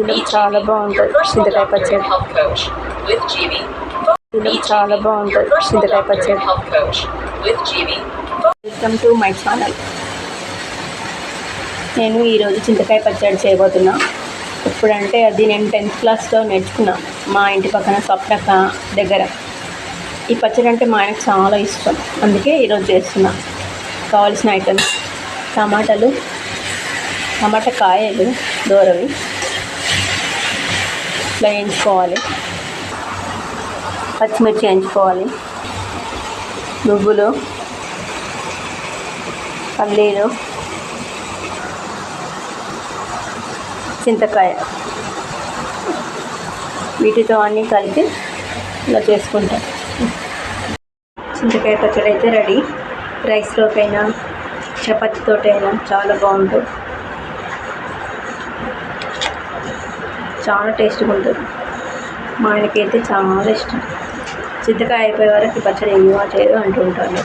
ఇది చాలా బాగుంటుంది చింతకాయ పచ్చడి. ఇది చాలా బాగుంటుంది చింతకాయ పచ్చడి. వెల్కమ్ టు మై ఛానల్ నేను ఈరోజు చింతకాయ పచ్చడి చేయబోతున్నా. ఇప్పుడంటే అది నేను టెన్త్ క్లాస్లో నేర్చుకున్నా. మా ఇంటి పక్కన స్వప్నక దగ్గర. ఈ పచ్చడి అంటే మా ఆయనకు చాలా ఇష్టం. అందుకే ఈరోజు చేస్తున్నా. కావాల్సిన ఐటమ్స్ టమాటాలు టమాటా కాయలు దూరవి. ఇట్లా వేయించుకోవాలి. పచ్చిమిర్చి వేయించుకోవాలి. నువ్వులు పల్లీలు చింతకాయ వీటితో అన్నీ కలిపి ఇలా చేసుకుంటాం. చింతకాయ పచ్చడి అయితే రెడీ. రైస్లోకైనా చపాతీతోటైనా చాలా బాగుంటుంది. చాలా టేస్ట్గా ఉంటుంది. మా ఆయనకైతే చాలా ఇష్టం. చింతకాయ అయిపోయే వరకు పచ్చడి ఏమో చేయదు అంటుంటాను